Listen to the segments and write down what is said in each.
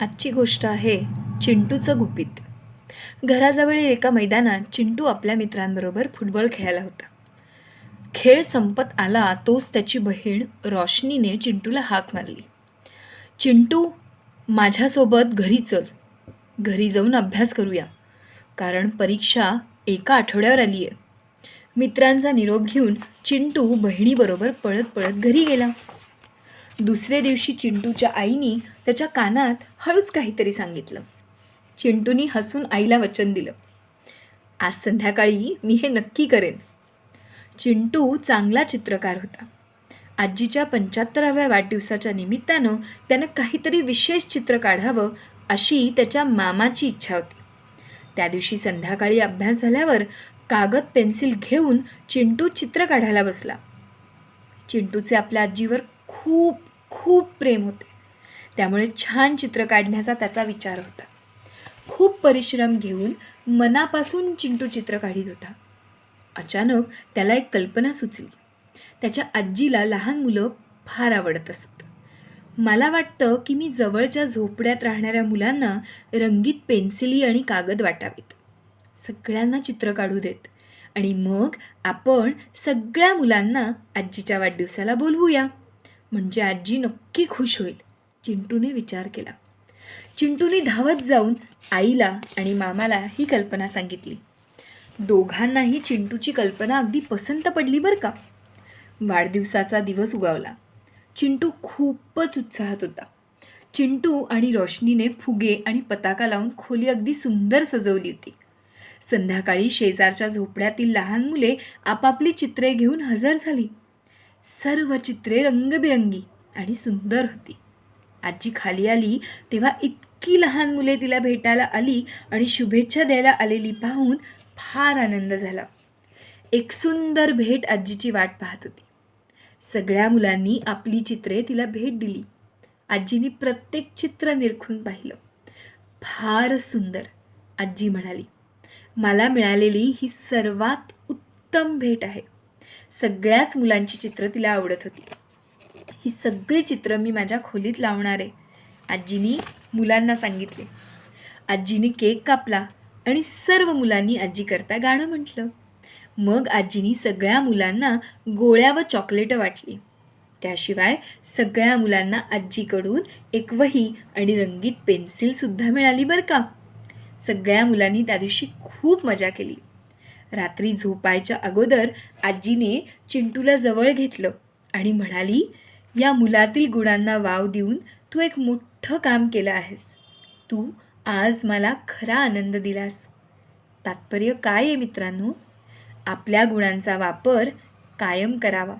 आजची गोष्ट आहे चिंटूचं गुपित. घराजवळील एका मैदानात चिंटू आपल्या मित्रांबरोबर फुटबॉल खेळायला होता. खेळ संपत आला तोच त्याची बहीण रोशनीने चिंटूला हाक मारली. चिंटू माझ्यासोबत घरी चल. घरी जाऊन अभ्यास करूया. कारण परीक्षा एका आठवड्यावर आली आहे. मित्रांचा निरोप घेऊन चिंटू बहिणीबरोबर पळत पळत घरी गेला. दुसऱ्या दिवशी चिंटूच्या आईनी त्याच्या कानात हळूच काहीतरी सांगितलं. चिंटूनी हसून आईला वचन दिलं. आज संध्याकाळी मी हे नक्की करेन. चिंटू चांगला चित्रकार होता. आजीच्या पंच्याहत्तराव्या वाढदिवसाच्या निमित्तानं त्यानं काहीतरी विशेष चित्र काढावं अशी त्याच्या मामाची इच्छा होती. त्या दिवशी संध्याकाळी अभ्यास झाल्यावर कागद पेन्सिल घेऊन चिंटू चित्र काढायला बसला. चिंटूचे आपल्या आजीवर खूप खूप प्रेम होते. त्यामुळे छान चित्र काढण्याचा त्याचा विचार होता. खूप परिश्रम घेऊन मनापासून चिंटू चित्र काढीत होता. अचानक त्याला एक कल्पना सुचली. त्याच्या आजीला लहान मुलं फार आवडत असत. मला वाटतं की मी जवळच्या झोपड्यात राहणाऱ्या मुलांना रंगीत पेन्सिली आणि कागद वाटावेत. सगळ्यांना चित्र काढू देत आणि मग आपण सगळ्या मुलांना आजीच्या वाढदिवसाला बोलवूया. म्हणजे आजी नक्की खुश होईल. चिंटूने विचार केला. चिंटूने धावत जाऊन आईला आणि मामाला ही कल्पना सांगितली. दोघांनाही चिंटूची कल्पना अगदी पसंत पडली बरं का? वाढदिवसाचा दिवस उगावला. चिंटू खूपच उत्साहात होता. चिंटू आणि रोशनीने फुगे आणि पताका लावून खोली अगदी सुंदर सजवली होती. संध्याकाळी शेजारच्या झोपड्यातील लहान मुले आपापली चित्रे घेऊन हजर झाली. सर्व चित्रे रंगबिरंगी आणि सुंदर होती. आजी खाली आली तेव्हा इतकी लहान मुले तिला भेटायला आली आणि शुभेच्छा द्यायला आलेली पाहून फार आनंद झाला. एक सुंदर भेट आजीची वाट पाहत होती. सगळ्या मुलांनी आपली चित्रे तिला भेट दिली. आजीने प्रत्येक चित्र निरखून पाहिलं. फार सुंदर आजी म्हणाली. मला मिळालेली ही सर्वात उत्तम भेट आहे. सगळ्याच मुलांची चित्र तिला आवडत होती. ही सगळी चित्र मी माझ्या खोलीत लावणार आहे आजीनी मुलांना सांगितले. आजीने केक कापला आणि सर्व मुलांनी आजीकरता गाणं म्हटलं. मग आजीनी सगळ्या मुलांना गोळ्या व चॉकलेटं वाटली. त्याशिवाय सगळ्या मुलांना आजीकडून एक वही आणि रंगीत पेन्सिलसुद्धा मिळाली बरं का. सगळ्या मुलांनी त्या दिवशी खूप मजा केली. रात्री झोपायच्या अगोदर आजीने चिंटूला जवळ घेतलं आणि म्हणाली या मुलातील गुणांना वाव देऊन तू एक मोठं काम केलं आहेस. तू आज मला खरा आनंद दिलास. तात्पर्य काय आहे मित्रांनो? आपल्या गुणांचा वापर कायम करावा.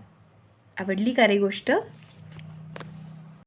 आवडली का रे गोष्ट?